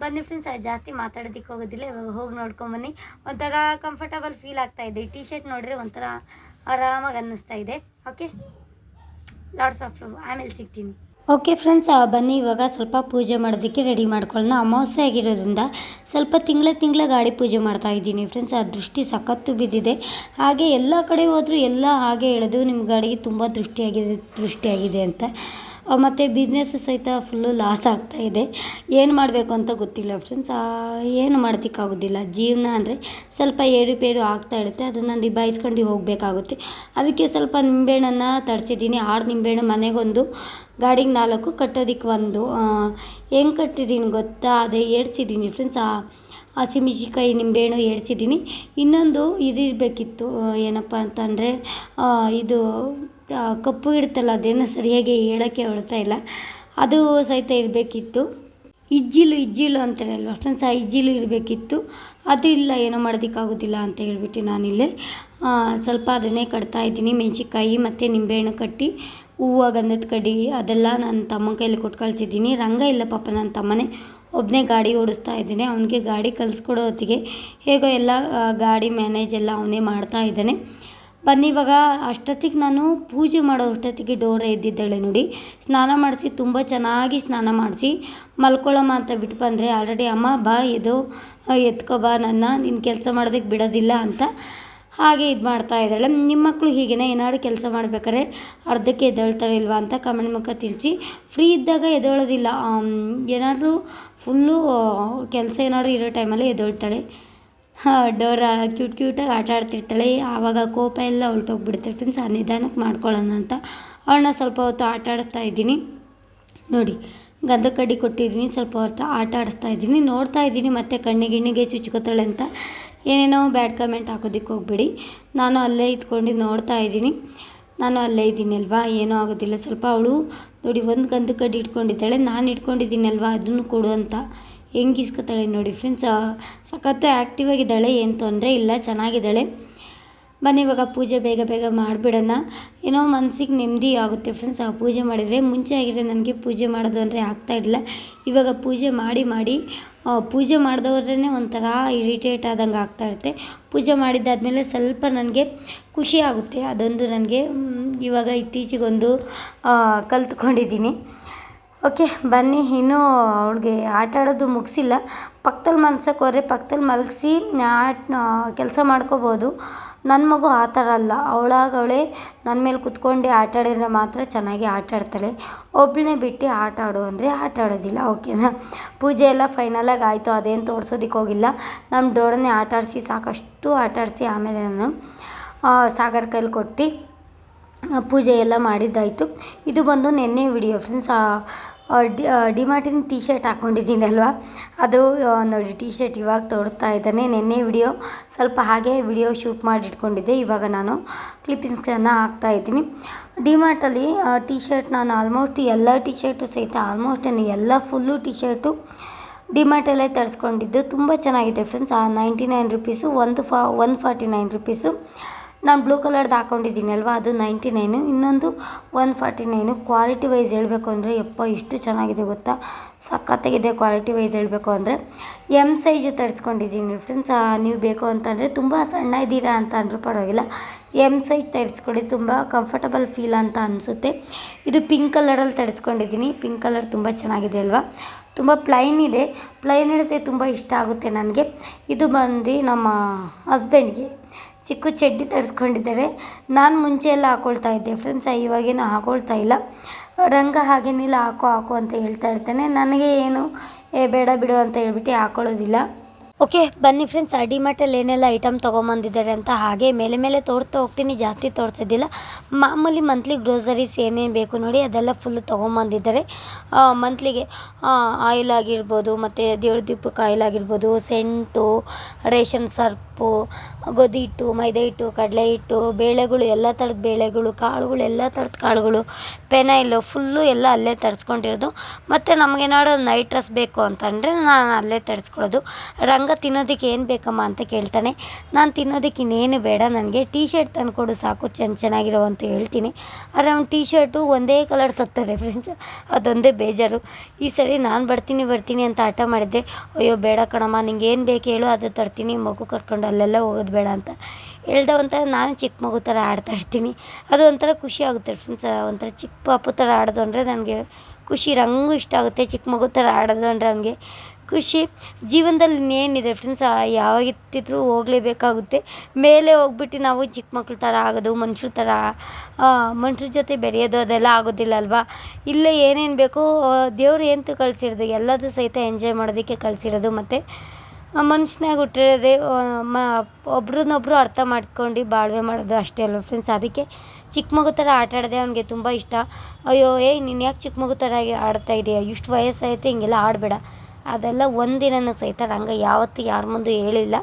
ಬನ್ನಿ ಫ್ರೆಂಡ್ಸ್ ಜಾಸ್ತಿ ಮಾತಾಡೋದಕ್ಕೆ ಹೋಗೋದಿಲ್ಲ, ಇವಾಗ ಹೋಗಿ ನೋಡ್ಕೊಂಬನ್ನಿ ಒಂಥರ ಕಂಫರ್ಟಬಲ್ ಫೀಲ್ ಆಗ್ತಾ ಇದೆ. ಈ ಟಿ ಶರ್ಟ್ ನೋಡಿದ್ರೆ ಒಂಥರ ಆರಾಮಾಗಿ ಅನ್ನಿಸ್ತಾ ಇದೆ. ಓಕೆ ಲಾಟ್ಸ್ ಆಫ್ ಲವ್ ಆಮೇಲೆ ಸಿಗ್ತೀನಿ. ಓಕೆ ಫ್ರೆಂಡ್ಸ್ ಬನ್ನಿ, ಇವಾಗ ಸ್ವಲ್ಪ ಪೂಜೆ ಮಾಡೋದಕ್ಕೆ ರೆಡಿ ಮಾಡ್ಕೊಳ್ಳೋಣ. ಅಮಾವಾಸ್ಯೆ ಆಗಿರೋದ್ರಿಂದ ಸ್ವಲ್ಪ ತಿಂಗಳ ತಿಂಗಳ ಗಾಡಿ ಪೂಜೆ ಮಾಡ್ತಾ ಇದ್ದೀನಿ ಫ್ರೆಂಡ್ಸ್ ಆ, ದೃಷ್ಟಿ ಸಖತ್ತು ಬಿದ್ದಿದೆ. ಹಾಗೆ ಎಲ್ಲ ಕಡೆ ಹೋದರೂ ಎಲ್ಲ ಹಾಗೆ ಹೇಳೋದು ನಿಮ್ಮ ಗಾಡಿಗೆ ತುಂಬ ದೃಷ್ಟಿಯಾಗಿದೆ ದೃಷ್ಟಿಯಾಗಿದೆ ಅಂತ. ಮತ್ತು ಬಿಸ್ನೆಸ್ ಸಹಿತ ಫುಲ್ಲು ಲಾಸ್ ಆಗ್ತಾ ಇದೆ. ಏನು ಮಾಡಬೇಕು ಅಂತ ಗೊತ್ತಿಲ್ಲ ಫ್ರೆಂಡ್ಸ್ ಏನು ಮಾಡೋದಕ್ಕಾಗೋದಿಲ್ಲ ಜೀವನ ಅಂದರೆ ಸ್ವಲ್ಪ ಏರುಪೇರು ಆಗ್ತಾ ಇರುತ್ತೆ. ಅದನ್ನು ನಿಭಾಯಿಸ್ಕೊಂಡು ಹೋಗಬೇಕಾಗುತ್ತೆ. ಅದಕ್ಕೆ ಸ್ವಲ್ಪ ನಿಂಬೆಹಣ್ಣನ್ನು ತರಿಸಿದ್ದೀನಿ. ಆರು ನಿಂಬೆಹಣ್ಣು ಮನೆಗೊಂದು, ಗಾಡಿಗೆ ನಾಲ್ಕು ಕಟ್ಟೋದಕ್ಕೆ ಒಂದು. ಹೆಂಗೆ ಕಟ್ಟಿದ್ದೀನಿ ಗೊತ್ತಾ? ಅದೇ ಏಡ್ಸಿದ್ದೀನಿ ಫ್ರೆಂಡ್ಸ್ ಹಸಿಮೆಣ್ಸಿನ್ಕಾಯಿ ನಿಂಬೆಹಣ್ಣು ಏಡ್ಸಿದ್ದೀನಿ ಇನ್ನೊಂದು ಇದಿರಬೇಕಿತ್ತು. ಏನಪ್ಪ ಅಂತಂದರೆ ಇದು ಕಪ್ಪು ಇಡುತ್ತಲ್ಲ ಅದೇನೋ ಸರಿಯಾಗಿ ಹೇಳೋಕ್ಕೆ ಬರ್ತಾ ಇಲ್ಲ. ಅದು ಸಹಿತ ಇರಬೇಕಿತ್ತು. ಇಜ್ಜಿಲು ಇಜ್ಜಿಲು ಅಂತಾರೆ ಅಲ್ವಾ ಫ್ರೆಂಡ್ಸ್, ಆ ಇಜ್ಜಿಲು ಇರಬೇಕಿತ್ತು. ಅದು ಇಲ್ಲ, ಏನೂ ಮಾಡೋದಕ್ಕಾಗೋದಿಲ್ಲ ಅಂತ ಹೇಳ್ಬಿಟ್ಟು ನಾನಿಲ್ಲೇ. ಸ್ವಲ್ಪ ಅದನ್ನೇ ಕಟ್ತಾ ಇದ್ದೀನಿ. ಮೆಣಸಿನ್ಕಾಯಿ ಮತ್ತು ನಿಂಬೆಹಣ್ಣು ಕಟ್ಟಿ, ಹೂವು, ಗಂಧದ ಕಡ್ಡಿ, ಅದೆಲ್ಲ ನನ್ನ ತಮ್ಮ ಕೈಯಲ್ಲಿ ಕೊಟ್ಟು ಕಳಿಸಿದ್ದೀನಿ. ರಂಗ ಇಲ್ಲ ಪಾಪ ನನ್ನ ತಮ್ಮನೇ. ಒಬ್ಬನೇ ಗಾಡಿ ಓಡಿಸ್ತಾ ಇದ್ದೀನಿ. ಅವನಿಗೆ ಗಾಡಿ ಕಲಿಸ್ಕೊಡೋ ಹೊತ್ತಿಗೆ ಹೇಗೋ ಎಲ್ಲ ಗಾಡಿ ಮ್ಯಾನೇಜ್ ಎಲ್ಲ ಅವನೇ ಮಾಡ್ತಾ ಇದ್ದಾನೆ. ಬನ್ನಿ ಇವಾಗ ಅಷ್ಟೊತ್ತಿಗೆ ನಾನು ಪೂಜೆ ಮಾಡೋ ಅಷ್ಟೊತ್ತಿಗೆ ಡೋರ ಎದ್ದಿದ್ದಾಳೆ ನೋಡಿ. ಸ್ನಾನ ಮಾಡಿಸಿ ತುಂಬ ಚೆನ್ನಾಗಿ ಸ್ನಾನ ಮಾಡಿಸಿ ಮಲ್ಕೊಳ್ಳಮ್ಮ ಅಂತ ಬಿಟ್ಟು ಬಂದರೆ ಆಲ್ರೆಡಿ ಅಮ್ಮ ಬಾ ಇದು ಎತ್ಕೋ ಬಾ ನನ್ನ ನಿನ್ನ ಕೆಲಸ ಮಾಡೋದಕ್ಕೆ ಬಿಡೋದಿಲ್ಲ ಅಂತ ಹಾಗೆ ಇದು ಮಾಡ್ತಾ ಇದ್ದಾಳೆ. ನಿಮ್ಮ ಮಕ್ಕಳು ಹೀಗೇನೆ ಏನಾದ್ರು ಕೆಲಸ ಮಾಡ್ಬೇಕಾದ್ರೆ ಅರ್ಧಕ್ಕೆ ಎದ್ದೇಳ್ತಾರೆ ಇಲ್ವಾ ಅಂತ ಕಮೆಂಟ್ ಮುಖ ತಿಳಿಸಿ. ಫ್ರೀ ಇದ್ದಾಗ ಎದ್ದೇಳೋದಿಲ್ಲ. ಏನಾದರೂ ಫುಲ್ಲು ಕೆಲಸ ಏನಾದರೂ ಇರೋ ಟೈಮಲ್ಲಿ ಎದ್ದೇಳ್ತಾಳೆ. ಡೋರ ಕ್ಯೂಟ್ ಕ್ಯೂಟಾಗಿ ಆಟ ಆಡ್ತಿರ್ತಾಳೆ. ಆವಾಗ ಕೋಪ ಎಲ್ಲ ಹೊಲ್ಟೋಗ್ಬಿಡುತ್ತೆ ಫ್ರೆಂಡ್ಸ್, ಆ ನಿಧಾನಕ್ಕೆ ಮಾಡ್ಕೊಳ್ಳೋಣ ಅಂತ ಅವಳನ್ನ ಸ್ವಲ್ಪ ಹೊತ್ತು ಆಟ ಆಡಿಸ್ತಾ ಇದ್ದೀನಿ. ನೋಡಿ, ಗಂಧ ಕಡ್ಡಿ ಕೊಟ್ಟಿದ್ದೀನಿ, ಸ್ವಲ್ಪ ಹೊತ್ತು ಆಟ ಆಡಿಸ್ತಾ ಇದ್ದೀನಿ. ನೋಡ್ತಾ ಇದ್ದೀನಿ, ಮತ್ತೆ ಕಣ್ಣಿಗೆ ಗಿಣ್ಣಿಗೆ ಚುಚ್ಕೋತಾಳೆ ಅಂತ. ಏನೇನೋ ಬ್ಯಾಡ್ ಕಮೆಂಟ್ ಹಾಕೋದಕ್ಕೆ ಹೋಗ್ಬೇಡಿ. ನಾನು ಅಲ್ಲೇ ಇದ್ಕೊಂಡು ನೋಡ್ತಾ ಇದ್ದೀನಿ. ನಾನು ಅಲ್ಲೇ ಇದ್ದೀನಲ್ವಾ? ಏನೂ ಆಗೋದಿಲ್ಲ. ಸ್ವಲ್ಪ ಅವಳು ನೋಡಿ, ಒಂದು ಗಂಧ ಕಡ್ಡಿ ಇಟ್ಕೊಂಡಿದ್ದಾಳೆ. ನಾನು ಇಟ್ಕೊಂಡಿದ್ದೀನಲ್ವಾ? ಅದನ್ನು ಕೊಡು ಅಂತ. ಹೆಂಗೆ ಇಸ್ಕೊತಾಳೆ ನೋಡಿ ಫ್ರೆಂಡ್ಸ್ ಸಖತ್ತು ಆ್ಯಕ್ಟಿವ್ ಆಗಿದ್ದಾಳೆ, ಏನು ತೊಂದರೆ ಇಲ್ಲ, ಚೆನ್ನಾಗಿದ್ದಾಳೆ. ಬನ್ನಿ, ಇವಾಗ ಪೂಜೆ ಬೇಗ ಬೇಗ ಮಾಡಿಬಿಡೋಣ. ಏನೋ ಮನಸ್ಸಿಗೆ ನೆಮ್ಮದಿ ಆಗುತ್ತೆ ಫ್ರೆಂಡ್ಸ್ ಆ ಪೂಜೆ ಮಾಡಿದರೆ. ಮುಂಚೆ ಆಗಿದ್ರೆ ನನಗೆ ಪೂಜೆ ಮಾಡೋದು ಅಂದರೆ ಆಗ್ತಾ ಇರಲಿಲ್ಲ. ಇವಾಗ ಪೂಜೆ ಮಾಡಿ ಮಾಡಿ ಪೂಜೆ ಮಾಡಿದವ್ರೇ ಒಂಥರ ಇರಿಟೇಟ್ ಆದಂಗೆ ಆಗ್ತಾ ಇರುತ್ತೆ. ಪೂಜೆ ಮಾಡಿದ್ದಾದಮೇಲೆ ಸ್ವಲ್ಪ ನನಗೆ ಖುಷಿ ಆಗುತ್ತೆ. ಅದೊಂದು ನನಗೆ ಇವಾಗ ಇತ್ತೀಚೆಗೊಂದು ಕಲ್ತ್ಕೊಂಡಿದ್ದೀನಿ. ಓಕೆ, ಬನ್ನಿ. ಇನ್ನೂ ಅವಳಿಗೆ ಆಟ ಆಡೋದು ಮುಗಿಸಿಲ್ಲ. ಪಕ್ಕದಲ್ಲಿ ಮಲ್ಸಕ್ಕೆ ಹೋದ್ರೆ ಪಕ್ಕದಲ್ಲಿ ಮಲಗಿಸಿ ಆಟ ಕೆಲಸ ಮಾಡ್ಕೋಬೋದು. ನನ್ನ ಮಗು ಆ ಥರ ಅಲ್ಲ. ಅವಳಾಗವಳೆ ನನ್ನ ಮೇಲೆ ಕುತ್ಕೊಂಡು ಆಟ ಮಾತ್ರ ಚೆನ್ನಾಗಿ ಆಟ ಆಡ್ತಾಳೆ. ಒಬ್ಬಳನ್ನೇ ಬಿಟ್ಟು ಆಟ ಆಡು ಅಂದರೆ ಆಟ ಆಡೋದಿಲ್ಲ, ಓಕೆನಾ? ಪೂಜೆ ಎಲ್ಲ ಫೈನಲಾಗಿ ಆಯಿತು, ಅದೇನು ತೋರ್ಸೋದಕ್ಕೆ ಹೋಗಿಲ್ಲ. ನಮ್ಮ ಡೋಡನ್ನೇ ಆಟ ಆಡಿಸಿ, ಸಾಕಷ್ಟು ಆಟ ಆಡಿಸಿ ಆಮೇಲೆ ನಾನು ಸಾಗರ್ ಕೈಲಿ ಕೊಟ್ಟು ಪೂಜೆ ಎಲ್ಲ ಮಾಡಿದ್ದಾಯಿತು. ಇದು ಬಂದು ನಿನ್ನೆ ವಿಡಿಯೋ ಫ್ರೆಂಡ್ಸ್ ಡಿ ಡಿಮಾರ್ಟಿನ ಟೀ ಶರ್ಟ್ ಅಲ್ವಾ? ಅದು ನೋಡಿ ಟೀ ಶರ್ಟ್ ಇವಾಗ ತೊಡ್ತಾ ಇದ್ದಾನೆ. ನಿನ್ನೆ ವಿಡಿಯೋ, ಸ್ವಲ್ಪ ಹಾಗೆ ವಿಡಿಯೋ ಶೂಟ್ ಮಾಡಿ ಇಟ್ಕೊಂಡಿದ್ದೆ ಇವಾಗ ನಾನು ಕ್ಲಿಪ್ಪಿಂಗ್ಸನ್ನು ಹಾಕ್ತಾ ಇದ್ದೀನಿ. ಡಿಮಾರ್ಟಲ್ಲಿ ಟೀ ಶರ್ಟ್ ನಾನು ಆಲ್ಮೋಸ್ಟ್ ಎಲ್ಲ ಟೀ ಶರ್ಟು ಸಹಿತ, ಆಲ್ಮೋಸ್ಟ್ ನಾನು ಎಲ್ಲ ಫುಲ್ಲು ಟಿ ಶರ್ಟು ಡಿಮಾರ್ಟಲ್ಲೇ ತರಿಸ್ಕೊಂಡಿದ್ದು. ತುಂಬ ಚೆನ್ನಾಗಿದೆ ಫ್ರೆಂಡ್ಸ್. ಆ ನೈಂಟಿ ನೈನ್ ರುಪೀಸು, ಒಂದು ಫಾ ಒನ್ ಫಾರ್ಟಿ ನೈನ್ ರುಪೀಸು. ನಾನು ಬ್ಲೂ ಕಲರ್ದು ಹಾಕೊಂಡಿದ್ದೀನಿ ಅಲ್ವಾ? ಅದು ನೈಂಟಿ ನೈನು ಇನ್ನೊಂದು one forty nine quality wise ಹೇಳಬೇಕು ಅಂದರೆ ಎಪ್ಪ ಇಷ್ಟು ಚೆನ್ನಾಗಿದೆ ಗೊತ್ತಾ? ಸಖತ್ತಾಗಿದೆ ಕ್ವಾಲಿಟಿ ವೈಸ್ ಹೇಳಬೇಕು ಅಂದರೆ. ಎಂ ಸೈಜ್ ತರಿಸ್ಕೊಂಡಿದ್ದೀನಿ ಫ್ರೆಂಡ್ಸ್ ನೀವು ಬೇಕು ಅಂತಂದರೆ ತುಂಬ ಸಣ್ಣ ಇದ್ದೀರಾ ಅಂತ ಅಂದರೂ ಪರವಾಗಿಲ್ಲ. ಎಂ ಸೈಜ್ ತರಿಸ್ಕೊಳ್ಳಿ, ತುಂಬ ಕಂಫರ್ಟಬಲ್ ಫೀಲ್ ಅಂತ ಅನಿಸುತ್ತೆ. ಇದು ಪಿಂಕ್ ಕಲರಲ್ಲಿ ತರಿಸ್ಕೊಂಡಿದ್ದೀನಿ. ಪಿಂಕ್ ಕಲರ್ ತುಂಬ ಚೆನ್ನಾಗಿದೆ ಅಲ್ವಾ? ತುಂಬ ಪ್ಲೈನ್ ಇದೆ. ಪ್ಲೈನ್ ಇರುತ್ತೆ ತುಂಬ ಇಷ್ಟ ಆಗುತ್ತೆ ನನಗೆ. ಇದು ಬಂದು ನಮ್ಮ ಹಸ್ಬೆಂಡ್ಗೆ ಚಿಕ್ಕ ಚಡ್ಡಿ ತರಿಸ್ಕೊಂಡಿದ್ದಾರೆ. ನಾನು ಮುಂಚೆ ಎಲ್ಲ ಹಾಕ್ಕೊಳ್ತಾ ಇದ್ದೆ. ಫ್ರೆಂಡ್ಸ್ ಇವಾಗೇನು ಹಾಕ್ಕೊಳ್ತಾ ಇಲ್ಲ. ರಂಗ ಹಾಗೇನಿಲ್ಲ ಹಾಕೋ ಹಾಕೋ ಅಂತ ಹೇಳ್ತಾ ಇರ್ತಾನೆ. ನನಗೆ ಏನು, ಏ, ಬೇಡ ಬಿಡು ಅಂತ ಹೇಳ್ಬಿಟ್ಟು ಹಾಕ್ಕೊಳ್ಳೋದಿಲ್ಲ ಓಕೆ, ಬನ್ನಿ ಫ್ರೆಂಡ್ಸ್ ಅಡಿ ಮಟ್ಟಲ್ಲಿ ಏನೆಲ್ಲ ಐಟಮ್ ತೊಗೊಂಬಂದಿದ್ದಾರೆ ಅಂತ ಹಾಗೆ ಮೇಲೆ ಮೇಲೆ ತೋರ್ತಾ ಹೋಗ್ತೀನಿ, ಜಾಸ್ತಿ ತೋರಿಸೋದಿಲ್ಲ. ಮಾಮೂಲಿ ಮಂತ್ಲಿ ಗ್ರೋಸರೀಸ್ ಏನೇನು ಬೇಕು ನೋಡಿ ಅದೆಲ್ಲ ಫುಲ್ಲು ತೊಗೊಂಬಂದಿದ್ದಾರೆ. ಮಂತ್ಲಿಗೆ ಆಯಿಲ್ ಆಗಿರ್ಬೋದು, ಮತ್ತು ದೇವ್ರ ದೀಪಕ್ಕೆ ಆಯಿಲ್ ಆಗಿರ್ಬೋದು ಸೆಂಟು ರೇಷನ್ ಸರ್ಪು, ಗೋಧಿ ಹಿಟ್ಟು, ಮೈದಾ ಹಿಟ್ಟು, ಕಡಲೆ ಹಿಟ್ಟು, ಬೇಳೆಗಳು, ಎಲ್ಲ ಥರದ ಬೇಳೆಗಳು, ಕಾಳುಗಳು, ಎಲ್ಲ ಥರದ ಕಾಳುಗಳು ಪೆನೈಲು ಫುಲ್ಲು ಎಲ್ಲ ಅಲ್ಲೇ ತರಿಸ್ಕೊಂಡಿರೋದು. ಮತ್ತು ನಮಗೇನಾದ್ರು ನೈಟ್ ಡ್ರೆಸ್ ಬೇಕು ಅಂತಂದರೆ ನಾನು ಅಲ್ಲೇ ತರಿಸ್ಕೊಳ್ಳೋದು. ರಂಗ ತಿನ್ನೋದಕ್ಕೆ ಏನು ಬೇಕಮ್ಮ ಅಂತ ಕೇಳ್ತಾನೆ. ನಾನು ತಿನ್ನೋದಕ್ಕೆ ಇನ್ನೇನು ಬೇಡ, ನನಗೆ ಟೀ ಶರ್ಟ್ ತಂದುಕೊಡು ಸಾಕು ಚೆನ್ನ ಚೆನ್ನಾಗಿರೋ ಅಂತ ಹೇಳ್ತೀನಿ. ಆದರೆ ಅವ್ನು ಟೀ ಶರ್ಟು ಒಂದೇ ಕಲರ್ ತರ್ತಾರೆ ಫ್ರೆಂಡ್ಸ್ ಅದೊಂದೇ ಬೇಜಾರು. ಈ ಸರಿ ನಾನು ಬರ್ತೀನಿ ಬರ್ತೀನಿ ಅಂತ ಆಟ ಮಾಡಿದ್ದೆ ಅಯ್ಯೋ, ಬೇಡ ಕಣಮ್ಮ, ನಿಂಗೆ ಏನು ಬೇಕು ಹೇಳು, ಅದು ತರ್ತೀನಿ, ಮಗು ಕರ್ಕೊಂಡು ಅಲ್ಲೆಲ್ಲ ಹೋಗೋದು ಬೇಡ ಅಂತ. ಹೇಳ್ದೆ ಒಂಥರ ನಾನು ಚಿಕ್ಕ ಮಗು ಥರ ಆಡ್ತಾ ಇರ್ತೀನಿ. ಅದು ಒಂಥರ ಖುಷಿ ಆಗುತ್ತೆ ಫ್ರೆಂಡ್ಸ್ ಒಂಥರ ಚಿಕ್ಕ ಪಾಪು ಥರ ಆಡೋದು ಅಂದರೆ ನನಗೆ ಖುಷಿ, ರಂಗು ಇಷ್ಟ ಆಗುತ್ತೆ ಚಿಕ್ಕ ಮಗು ಥರ ಆಡೋದು ಅಂದರೆ ನನಗೆ. ಖುಷಿ. ಜೀವನದಲ್ಲಿ ಇನ್ನೇನಿದೆ ಫ್ರೆಂಡ್ಸ್ ಯಾವಾಗಿತ್ತಿದ್ರೂ ಹೋಗಲೇಬೇಕಾಗುತ್ತೆ. ಮೇಲೆ ಹೋಗ್ಬಿಟ್ಟು ನಾವು ಚಿಕ್ಕ ಮಕ್ಳ ಥರ ಆಗೋದು, ಮನುಷ್ರ ಥರ ಮನುಷ್ರ ಜೊತೆ ಬೆರೆಯೋದು ಅದೆಲ್ಲ ಆಗೋದಿಲ್ಲ ಅಲ್ವಾ? ಇಲ್ಲೇ ಏನೇನು ಬೇಕು ದೇವ್ರು ಎಂತ ಕಳಿಸಿರೋದು ಎಲ್ಲದೂ ಸಹಿತ ಎಂಜಾಯ್ ಮಾಡೋದಕ್ಕೆ ಕಳಿಸಿರೋದು ಮತ್ತು ಮನುಷ್ಯನಾಗ ಹುಟ್ಟಿರೋದೇ ಮ, ಒಬ್ರನ್ನೊಬ್ರು ಅರ್ಥ ಮಾಡ್ಕೊಂಡು ಬಾಳ್ವೆ ಮಾಡೋದು ಅಷ್ಟೇ ಅಲ್ವ ಫ್ರೆಂಡ್ಸ್ ಅದಕ್ಕೆ ಚಿಕ್ಕ ಮಗು ಥರ ಆಟ ಆಡೋದೇ ಅವನಿಗೆ ತುಂಬ ಇಷ್ಟ. ಅಯ್ಯೋ, ಏಯ್, ನೀನು ಯಾಕೆ ಚಿಕ್ಕ ಮಗು ಥರ ಆಡ್ತಾ ಇದೆಯಾ? ಇಷ್ಟು ವಯಸ್ಸಾಯಿತು, ಹಿಂಗೆಲ್ಲ ಆಡಬೇಡ. ಅದೆಲ್ಲ ಒಂದಿನನೂ ಸಹಿತ ರಂಗ ಯಾವತ್ತೂ ಯಾರ ಮುಂದೆ ಹೇಳಿಲ್ಲ.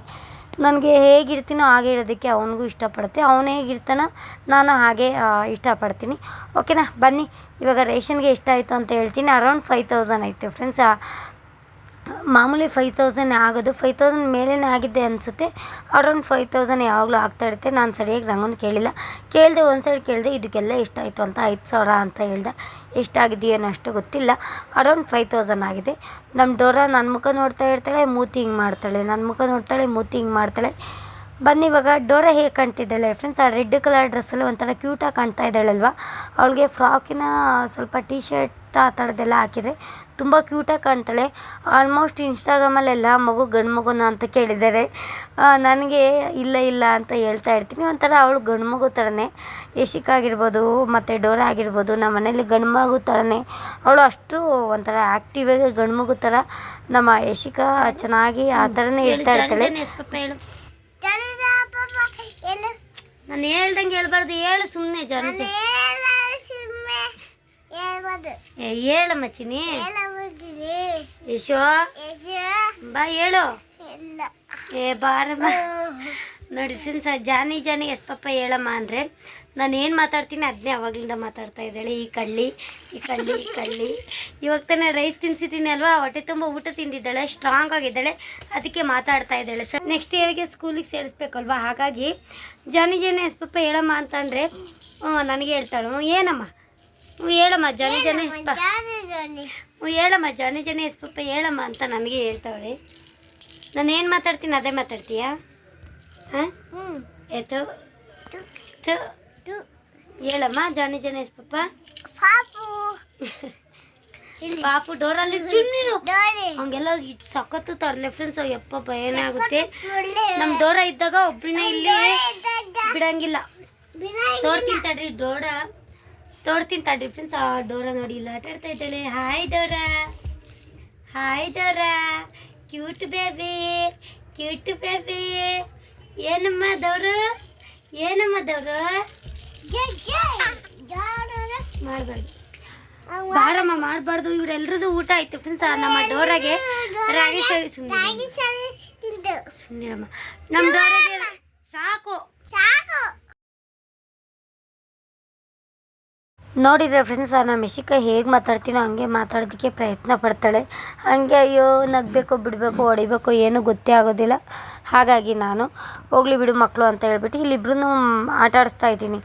ನನಗೆ ಹೇಗಿರ್ತೀನೋ ಹಾಗೆ ಇರೋದಕ್ಕೆ ಅವನಿಗೂ ಇಷ್ಟಪಡುತ್ತೆ. ಅವನು ಹೇಗಿರ್ತಾನೋ ನಾನು ಹಾಗೆ ಇಷ್ಟಪಡ್ತೀನಿ. ಓಕೆನಾ ಬನ್ನಿ. ಇವಾಗ ರೇಷನ್ಗೆ ಎಷ್ಟಾಯಿತು ಅಂತ ಹೇಳ್ತೀನಿ. ಅರೌಂಡ್ ಫೈವ್ ತೌಸಂಡ್ ಆಯಿತು ಫ್ರೆಂಡ್ಸ್ ಮಾಮೂಲಿ ಫೈವ್ ತೌಸಂಡ್ ಆಗೋದು. ಫೈವ್ ತೌಸಂಡ್ ಮೇಲೇ ಆಗಿದೆ ಅನಿಸುತ್ತೆ. ಅರೌಂಡ್ ಫೈವ್ ತೌಸಂಡ್ ಯಾವಾಗಲೂ ಆಗ್ತಾ ಇರುತ್ತೆ. ನಾನು ಸರಿಯಾಗಿ ರಂಗನ ಕೇಳಿಲ್ಲ. ಕೇಳಿದೆ ಒಂದು ಸೈಡ್ ಕೇಳಿದೆ, ಇದಕ್ಕೆಲ್ಲ ಎಷ್ಟಾಯಿತು ಅಂತ? ಐದು ಸಾವಿರ ಅಂತ ಹೇಳ್ದೆ. ಎಷ್ಟಾಗಿದೆಯೋ ಏನೋ ಅಷ್ಟು ಗೊತ್ತಿಲ್ಲ. ಅರೌಂಡ್ ಫೈವ್ ತೌಸಂಡ್ ಆಗಿದೆ. ನಮ್ಮ ಡೋರಾ ನನ್ನ ಮುಖ ನೋಡ್ತಾ ಇರ್ತಾಳೆ, ಮೂತಿ ಹಿಂಗೆ ಮಾಡ್ತಾಳೆ. ನನ್ನ ಮುಖ ನೋಡ್ತಾಳೆ, ಮೂತಿ ಹಿಂಗೆ ಮಾಡ್ತಾಳೆ. ಬನ್ನಿ ಇವಾಗ, ಡೋರಾ ಹೇಗೆ ಕಾಣ್ತಿದ್ದಾಳೆ ಫ್ರೆಂಡ್ಸ್ ಆ ರೆಡ್ ಕಲರ್ ಡ್ರೆಸ್ಸಲ್ಲಿ ಒಂಥರ ಕ್ಯೂಟಾಗಿ ಕಾಣ್ತಾ ಇದ್ದಾಳಲ್ವ? ಅವಳಿಗೆ ಫ್ರಾಕಿನ ಸ್ವಲ್ಪ ಟೀ ಶರ್ಟ್ ಆ ಥರದ್ದೆಲ್ಲ ಹಾಕಿದರೆ ತುಂಬ ಕ್ಯೂಟಾಗಿ ಕಾಣ್ತಾಳೆ. ಆಲ್ಮೋಸ್ಟ್ ಇನ್ಸ್ಟಾಗ್ರಾಮಲ್ಲೆಲ್ಲ ಮಗು ಗಂಡು ಮಗುನ ಅಂತ ಕೇಳಿದ್ದಾರೆ. ನನಗೆ ಇಲ್ಲ ಇಲ್ಲ ಅಂತ ಹೇಳ್ತಾ ಇರ್ತೀನಿ. ಒಂಥರ ಅವಳು ಗಂಡು ಮಗು ಥರನೇ ಯಶಿಕ್ ಆಗಿರ್ಬೋದು ಮತ್ತು ಡೋರಾ ಆಗಿರ್ಬೋದು ನಮ್ಮ ಮನೇಲಿ ಗಂಡು ಮಗು ಥರನೇ ಅವಳು ಅಷ್ಟು ಒಂಥರ ಆ್ಯಕ್ಟಿವ್ ಆಗಿ ಗಂಡು ಮಗು ಥರ ನಮ್ಮ ಯಶಿಕಾ ಚೆನ್ನಾಗಿ ಆ ಥರನೇ ಹೇಳ್ತಾ ಇರ್ತಾಳೆ. ನಾನು ಹೇಳ್ದಂಗೆ ಹೇಳ್ಬಾರ್ದು. ಹೇಳು ಸುಮ್ಮನೆ ಜಾನತೆ ಏ ಹೇಳಮ್ಮ ಚಿನಿ ಯಶೋ ಬಾ ಹೇಳು. ಏ ಬಾರಮ್ಮ. ನೋಡಿದ್ದೀನಿ sir Johny Johny yes papa ಹೇಳಮ್ಮ ಅಂದರೆ ನಾನು ಏನು ಮಾತಾಡ್ತೀನಿ ಅದನ್ನೇ ಅವಾಗಲಿಂದ ಮಾತಾಡ್ತಾ ಇದ್ದಾಳೆ. ಈ ಕಳ್ಳಿ ಈ ಕಳ್ಳಿ ಈ ಕಳ್ಳಿ. ಇವಾಗ ತಾನೇ ರೈಸ್ ತಿನ್ಸಿದ್ದೀನಿ ಅಲ್ವಾ? ಹೊಟ್ಟೆ ತುಂಬ ಊಟ ತಿಂದಿದ್ದಾಳೆ ಸ್ಟ್ರಾಂಗ್ ಆಗಿದ್ದಾಳೆ. ಅದಕ್ಕೆ ಮಾತಾಡ್ತಾ ಇದ್ದಾಳೆ. ಸರ್ ನೆಕ್ಸ್ಟ್ ಇಯರ್ಗೆ ಸ್ಕೂಲಿಗೆ ಸೇರಿಸ್ಬೇಕಲ್ವಾ? ಹಾಗಾಗಿ ಜಾನಿ ಜಾನಿ ಎಸ್ ಪಪ್ಪ ಹೇಳಮ್ಮ ಅಂತಂದರೆ ನನಗೆ ಹೇಳ್ತಾಳು. ಏನಮ್ಮ? ಹೇಳಮ್ಮ ಜಾನಿ ಜಾನಿ ಎಸ್ ಹ್ಞೂ ಹೇಳಮ್ಮ ಜಾನಿ ಜನ ಎಸ್ ಹೇಳಮ್ಮ ಅಂತ ನನಗೆ ಹೇಳ್ತಾವಳೆ. ನಾನು ಏನು ಮಾತಾಡ್ತೀನಿ ಅದೇ ಮಾತಾಡ್ತೀಯಾ? ಹಾಂ? ಏತು ಹೇಳಮ್ಮ ಜಾನಿ ಜನ ಎಸ್ ಪಾಪು. ಡೋರಲ್ಲಿ ಚಿನ್ನಿರು ಹಂಗೆಲ್ಲ ಸಖತ್ತು ತರಲೆ ಫ್ರೆಂಡ್ಸ್ ಯಪ್ಪ ಭಯನೇ ಆಗುತ್ತೆ ನಮ್ಮ ಡೋರ ಇದ್ದಾಗ ಒಬ್ಬನೇ ಇಲ್ಲಿ ಬಿಡಂಗಿಲ್ಲ. ತೋರ್ತೀನಿ ತಡ್ರಿ ಡೋರ. ತೋಡ್ತೀನಿ ತಡ್ರಿ ಫ್ರೆಂಡ್ಸ್ ಆ ಡೋರ ನೋಡಿ ಇಲ್ಲ ಆಟ ಆಡ್ತಾ ಇದ್ದಾಳೆ. Hi Dora. Hi Dora. Cute baby cute baby ಏನಮ್ಮ ದೋರು ಏನಮ್ಮ ದವರು ಮಾಡಬಾರ್ದು. ಬಾರಮ್ಮ ಮಾಡಬಾರ್ದು. ಇವರೆಲ್ಲರದು ಊಟ ಆಯ್ತು ಫ್ರೆಂಡ್ಸ್ ನಮ್ಮ ಡೋರಾಗೆ ರಾಗಿ ಸರಿ ಸುಮ್ಮನೆ ಸುಮ್ಮನೆ ನಮ್ಮ ಡೋರಾಗೆ ಸಾಕು. ನೋಡಿದ್ರೆ ಫ್ರೆಂಡ್ಸ್ ನಾನು ಮೆಷಿಕ ಹೇಗೆ ಮಾತಾಡ್ತೀನೋ ಹಂಗೆ ಮಾತಾಡೋದಕ್ಕೆ ಪ್ರಯತ್ನ ಪಡ್ತಾಳೆ. ಹಾಗೆ ಅಯ್ಯೋ, ನಗಬೇಕು, ಬಿಡಬೇಕು, ಹೊಡಿಬೇಕು ಏನೂ ಗೊತ್ತೇ ಆಗೋದಿಲ್ಲ. ಹಾಗಾಗಿ ನಾನು, ಹೋಗ್ಲಿ ಬಿಡು ಮಕ್ಕಳು ಅಂತ ಹೇಳ್ಬಿಟ್ಟು ಇಲ್ಲಿಬ್ರು ಆಟ ಆಡಿಸ್ತಾ ಇದ್ದೀನಿ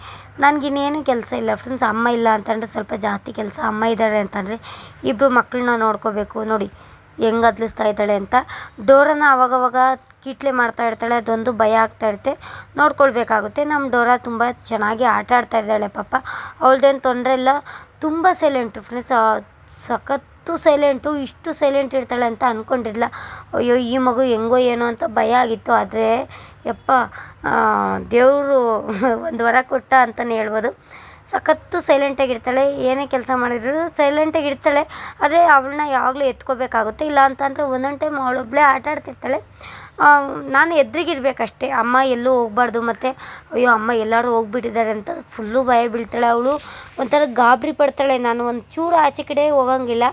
ನನಗಿನ್ನೇನು ಕೆಲಸ ಇಲ್ಲ ಫ್ರೆಂಡ್ಸ್ ಅಮ್ಮ ಇಲ್ಲ ಅಂತಂದರೆ ಸ್ವಲ್ಪ ಜಾಸ್ತಿ ಕೆಲಸ ಅಮ್ಮ ಇದ್ದಾಳೆ ಅಂತಂದರೆ ಇಬ್ಬರು ಮಕ್ಕಳನ್ನ ನೋಡ್ಕೋಬೇಕು. ನೋಡಿ ಹೆಂಗೆ ಅದ್ಲಿಸ್ತಾ ಇದ್ದಾಳೆ ಅಂತ. ಡೋರನ ಅವಾಗವಾಗ ಕೀಟ್ಲೆ ಮಾಡ್ತಾ ಇರ್ತಾಳೆ, ಅದೊಂದು ಭಯ ಆಗ್ತಾ ಇರುತ್ತೆ. ನೋಡ್ಕೊಳ್ಬೇಕಾಗುತ್ತೆ. ನಮ್ಮ ಡೋರ ತುಂಬ ಚೆನ್ನಾಗಿ ಆಟ ಆಡ್ತಾ ಇದ್ದಾಳೆ ಪಾಪ. ಅವಳದೇನು ತೊಂದರೆ ಇಲ್ಲ. ತುಂಬ ಸೈಲೆಂಟು ಫ್ರೆಂಡ್ಸ್ ಸಖತ್ತು ಸೈಲೆಂಟು ಇಷ್ಟು ಸೈಲೆಂಟ್ ಇರ್ತಾಳೆ ಅಂತ ಅಂದ್ಕೊಂಡಿರಲಿಲ್ಲ ಅಯ್ಯೋ, ಈ ಮಗು ಹೆಂಗೋ ಏನೋ ಅಂತ ಭಯ ಆಗಿತ್ತು. ಆದರೆ, ಯಪ್ಪ ದೇವರು ಒಂದು ವರ ಕೊಟ್ಟ ಅಂತಲೇ ಹೇಳ್ಬೋದು. ಸಖತ್ತು ಸೈಲೆಂಟಾಗಿರ್ತಾಳೆ ಏನೇ ಕೆಲಸ ಮಾಡಿದ್ರು ಸೈಲೆಂಟಾಗಿರ್ತಾಳೆ ಆದರೆ ಅವಳನ್ನ ಯಾವಾಗಲೂ ಎತ್ಕೋಬೇಕಾಗುತ್ತೆ. ಇಲ್ಲ ಅಂತಂದರೆ ಒಂದೊಂದು ಟೈಮ್ ಅವಳೊಬ್ಬಳೇ ಆಟ ಆಡ್ತಿರ್ತಾಳೆ ನಾನು ಎದುರಿಗಿರ್ಬೇಕಷ್ಟೇ ಅಮ್ಮ ಎಲ್ಲೂ ಹೋಗ್ಬಾರ್ದು ಮತ್ತು, ಅಯ್ಯೋ, ಅಮ್ಮ ಎಲ್ಲರೂ ಹೋಗ್ಬಿಟ್ಟಿದ್ದಾರೆ ಅಂತ ಫುಲ್ಲು ಭಯ ಬೀಳ್ತಾಳೆ ಅವಳು. ಒಂಥರ ಗಾಬರಿ ಪಡ್ತಾಳೆ ನಾನು. ಒಂದು ಚೂರು ಆಚೆ ಕಡೆ ಹೋಗಂಗಿಲ್ಲ.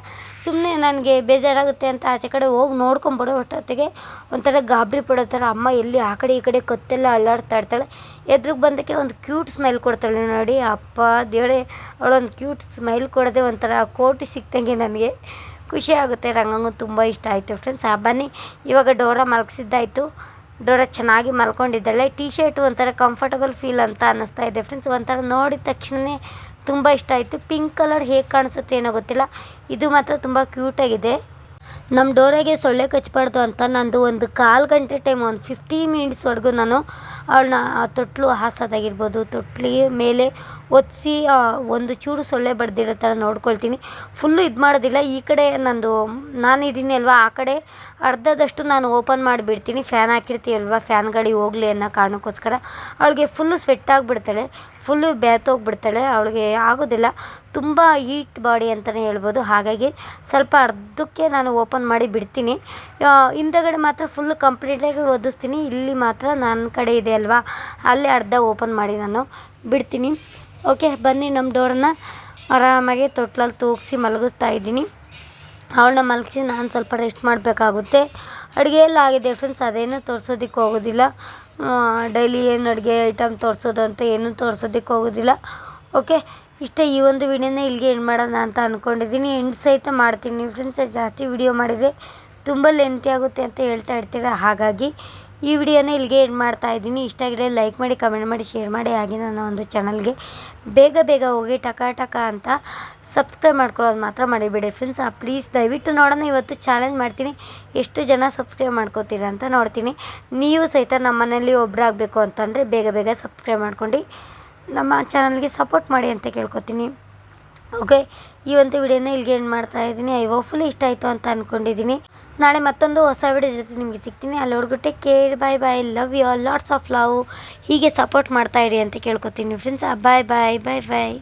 ಸುಮ್ಮನೆ ನನಗೆ ಬೇಜಾರಾಗುತ್ತೆ ಅಂತ ಆಚೆ ಕಡೆ ಹೋಗಿ ನೋಡ್ಕೊಂಬಿಡೋ ಅಷ್ಟೊತ್ತಿಗೆ. ಒಂಥರ ಗಾಬರಿ ಪಡೋ ಥರ ಅಮ್ಮ ಎಲ್ಲಿ ಆ ಕಡೆ ಈ ಕಡೆ ಕತ್ತೆಲ್ಲ ಅಲ್ಲಾಡ್ತಾ ಇರ್ತಾಳೆ. ಎದ್ರಿಗೆ ಬಂದಕ್ಕೆ ಒಂದು ಕ್ಯೂಟ್ ಸ್ಮೈಲ್ ಕೊಡ್ತಾಳೆ ನೋಡಿ. ಅಪ್ಪ ದೇಳೆ ಅವಳೊಂದು ಕ್ಯೂಟ್ ಸ್ಮೈಲ್ ಕೊಡದೆ ಒಂಥರ ಕೋಟಿ ಸಿಕ್ತಂಗೆ ನನಗೆ. ಖುಷಿ ಆಗುತ್ತೆ, ರಂಗಂಗೂ ತುಂಬ ಇಷ್ಟ ಆಯಿತು ಫ್ರೆಂಡ್ಸ್ ಆ ಇವಾಗ ಡೋರ ಮಲಗಿಸಿದ್ದಾಯಿತು. ಡೋರ ಚೆನ್ನಾಗಿ ಮಲ್ಕೊಂಡಿದ್ದಾಳೆ. ಟೀ ಶರ್ಟು ಒಂಥರ ಕಂಫರ್ಟಬಲ್ ಫೀಲ್ ಅಂತ ಅನ್ನಿಸ್ತಾ ಇದೆ ಫ್ರೆಂಡ್ಸ್ ಒಂಥರ ನೋಡಿದ ತಕ್ಷಣವೇ ತುಂಬ ಇಷ್ಟ ಆಯಿತು. ಪಿಂಕ್ ಕಲರ್ ಹೇಗೆ ಕಾಣಿಸುತ್ತೆ ಏನೋ ಗೊತ್ತಿಲ್ಲ. ಇದು ಮಾತ್ರ ತುಂಬ ಕ್ಯೂಟಾಗಿದೆ ನಮ್ಮ ಡೋರೆಗೆ ಸೊಳ್ಳೆ ಕಚ್ಚಬಾರ್ದು ಅಂತ ನಂದು ಒಂದು ಕಾಲು ಗಂಟೆ ಟೈಮ್ ಒಂದು ಫಿಫ್ಟಿ ಮಿನಿಟ್ಸ್ವರೆಗೂ ನಾನು ಅವಳನ್ನ ತೊಟ್ಲು ಹಾಸೋದಾಗಿರ್ಬೋದು ತೊಟ್ಲಿಗೆ ಮೇಲೆ ಒತ್ತಿಸಿ ಒಂದು ಚೂರು ಸೊಳ್ಳೆ ಬಡ್ದಿರೋ ಥರ ನೋಡ್ಕೊಳ್ತೀನಿ. ಫುಲ್ಲು ಇದು ಮಾಡೋದಿಲ್ಲ. ಈ ಕಡೆ ನಂದು, ನಾನು ಇದ್ದೀನಿ ಅಲ್ವಾ? ಆ ಕಡೆ ಅರ್ಧದಷ್ಟು ನಾನು ಓಪನ್ ಮಾಡಿಬಿಡ್ತೀನಿ. ಫ್ಯಾನ್ ಹಾಕಿರ್ತೀವಲ್ವ ಫ್ಯಾನ್ ಗಾಡಿ ಹೋಗಲಿ ಅನ್ನೋ ಕಾರಣಕ್ಕೋಸ್ಕರ. ಅವಳಿಗೆ ಫುಲ್ಲು ಸ್ವೆಟ್ ಆಗಿಬಿಡ್ತಾಳೆ. ಫುಲ್ಲು ಬೇತೋಗ್ಬಿಡ್ತಾಳೆ. ಅವಳಿಗೆ ಆಗೋದಿಲ್ಲ. ತುಂಬ ಹೀಟ್ ಬಾಡಿ ಅಂತಲೇ ಹೇಳ್ಬೋದು. ಹಾಗಾಗಿ ಸ್ವಲ್ಪ ಅರ್ಧಕ್ಕೆ ನಾನು ಓಪನ್ ಮಾಡಿ ಬಿಡ್ತೀನಿ. ಹಿಂದಗಡೆ ಮಾತ್ರ ಫುಲ್ಲು ಕಂಪ್ಲೀಟಾಗಿ ಒದಿಸ್ತೀನಿ. ಇಲ್ಲಿ ಮಾತ್ರ ನನ್ನ ಕಡೆ ಇದೆ ಅಲ್ವಾ? ಅಲ್ಲೇ ಅರ್ಧ ಓಪನ್ ಮಾಡಿ ನಾನು. ಬಿಡ್ತೀನಿ. ಓಕೆ ಬನ್ನಿ ನಮ್ಮ ಡೋರನ್ನ ಆರಾಮಾಗಿ ತೊಟ್ಲಲ್ಲಿ ತೂಗಿಸಿ ಮಲಗಿಸ್ತಾ ಇದ್ದೀನಿ. ಅವಳನ್ನ ಮಲಗಿಸಿ ನಾನು ಸ್ವಲ್ಪ ರೆಸ್ಟ್ ಮಾಡಬೇಕಾಗುತ್ತೆ. ಅಡುಗೆ ಎಲ್ಲ ಆಗಿದೆ ಫ್ರೆಂಡ್ಸ್ ಅದೇನು ತೋರಿಸೋದಿಕ್ಕೆ ಹೋಗೋದಿಲ್ಲ. ಡೈಲಿ ಏನು ಅಡುಗೆ ಐಟಮ್ ತೋರಿಸೋದು ಅಂತ ಏನೂ ತೋರಿಸೋದಿಕ್ಕೆ ಹೋಗೋದಿಲ್ಲ. ಓಕೆ ಇಷ್ಟೇ ಈ ಒಂದು ವಿಡಿಯೋನ ಇಲ್ಲಿಗೆ ಎಂಡ್ ಮಾಡೋಣ ಅಂತ ಅಂದ್ಕೊಂಡಿದ್ದೀನಿ ಎಂಡ್ ಸಹಿತ ಮಾಡ್ತೀನಿ. ಫ್ರೆಂಡ್ಸ್ ಜಾಸ್ತಿ ವಿಡಿಯೋ ಮಾಡಿದರೆ ತುಂಬ ಲೆಂತಿ ಆಗುತ್ತೆ ಅಂತ ಹೇಳ್ತಾ ಇರ್ತೀರ? ಹಾಗಾಗಿ ಈ ವಿಡಿಯೋನ ಇಲ್ಲಿಗೆ ಎಂಡ್ ಮಾಡ್ತಾ ಇದ್ದೀನಿ. ಇಷ್ಟ ಆಗಿದ್ರೆ ಲೈಕ್ ಮಾಡಿ ಕಮೆಂಟ್ ಮಾಡಿ ಶೇರ್ ಮಾಡಿ. ಹಾಗೆ ನನ್ನ ಒಂದು ಚಾನಲ್ಗೆ ಬೇಗ ಬೇಗ ಹೋಗಿ ಟಕ ಟಕ ಅಂತ ಸಬ್ಸ್ಕ್ರೈಬ್ ಮಾಡ್ಕೊಳ್ಳೋದು ಮಾತ್ರ ಮಾಡಿಬಿಡಿ ಫ್ರೆಂಡ್ಸ್ ಆ ಪ್ಲೀಸ್ ದಯವಿಟ್ಟು ನೋಡೋಣ. ಇವತ್ತು ಚಾಲೆಂಜ್ ಮಾಡ್ತೀನಿ. ಎಷ್ಟು ಜನ ಸಬ್ಸ್ಕ್ರೈಬ್ ಮಾಡ್ಕೋತೀರಾ ಅಂತ ನೋಡ್ತೀನಿ. ನೀವು ಸಹಿತ ನಮ್ಮ ಮನೆಯಲ್ಲಿ ಒಬ್ಬರಾಗಬೇಕು ಅಂತಂದರೆ ಬೇಗ ಬೇಗ ಸಬ್ಸ್ಕ್ರೈಬ್ ಮಾಡ್ಕೊಂಡು ನಮ್ಮ ಚಾನಲ್ಗೆ ಸಪೋರ್ಟ್ ಮಾಡಿ ಅಂತ ಕೇಳ್ಕೊತೀನಿ. ಓಕೆ ಈ ಒಂದು ವಿಡಿಯೋನ ಇಲ್ಲಿಗೆ ಏನು ಮಾಡ್ತಾ ಇದ್ದೀನಿ. ಐ ಹೋಪ್ಫುಲಿ ಇಷ್ಟ ಆಯಿತು ಅಂತ ಅಂದ್ಕೊಂಡಿದ್ದೀನಿ ನಾಳೆ ಮತ್ತೊಂದು ಹೊಸ ವಿಡಿಯೋ ಜೊತೆ ನಿಮಗೆ ಸಿಗ್ತೀನಿ. ಅಲ್ಲಿ take care bye bye love you lots of love ಹೀಗೆ ಸಪೋರ್ಟ್ ಮಾಡ್ತಾ ಇರಿ ಅಂತ ಕೇಳ್ಕೊತೀನಿ ಫ್ರೆಂಡ್ಸ್ ಬಾಯ್ ಬಾಯ್ ಬಾಯ್ ಬಾಯ್